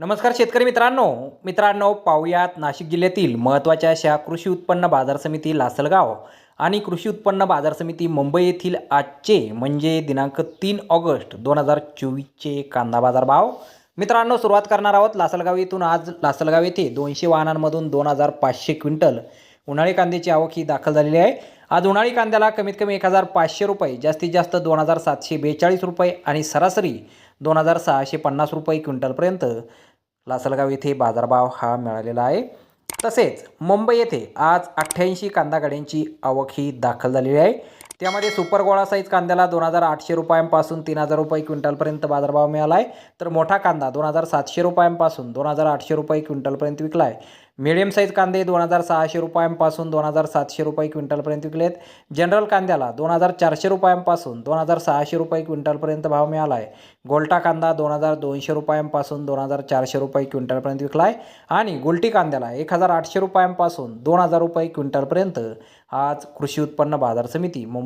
नमस्कार शेतकरी मित्रांनो. मित्रांनो पाहुयात नाशिक जिल्ह्यातील महत्त्वाच्या अशा कृषी उत्पन्न बाजार समिती लासलगाव आणि कृषी उत्पन्न बाजार समिती मुंबई येथील आजचे म्हणजे दिनांक तीन ऑगस्ट दोन हजार चोवीसचे कांदा बाजार भाव मित्रांनो सुरुवात करणार आहोत लासलगाव येथून. आज लासलगाव येथे दोनशे वाहनांमधून दोन हजार पाचशे क्विंटल उन्हाळी कांद्याची आवक ही दाखल झालेली आहे. आज उन्हाळी कांद्याला कमीत कमी एक हजार पाचशे रुपये जास्तीत जास्त दोन हजार सातशे बेचाळीस रुपये आणि सरासरी दोन हजार सहाशे पन्नास रुपये क्विंटलपर्यंत लासलगाव येथे बाजारभाव हा मिळालेला आहे. तसेच मुंबई येथे आज अठ्ठ्याऐंशी कांदा गाड्यांची आवक ही दाखल झालेली आहे. त्यामध्ये सुपर गोळा साईज कांद्याला दोन हजार आठशे रुपयांपासून तीन हजार रुपये क्विंटलपर्यंत बाजारभाव मिळाला आहे तर मोठा कांदा दोन हजार सातशे रुपयांपासून दोन हजार आठशे रुपये क्विंटलपर्यंत विकला आहे मिडियम साईज कांदे दोन हजार सहाशे रुपयांपासून दोन हजार सातशे रुपये क्विंटलपर्यंत विकलेत जनरल कांद्याला दोन हजार चारशे रुपयांपासून दोन हजार सहाशे रुपये क्विंटलपर्यंत भाव मिळाला आहे गोल्टा कांदा दोन हजार दोनशे रुपयांपासून दोन हजार चारशे रुपये क्विंटलपर्यंत विकला आहे आणि गुलटी कांद्याला एक हजार आठशे रुपयांपासून दोन हजार रुपये क्विंटलपर्यंत आज कृषी उत्पन्न बाजार समिती मुंबई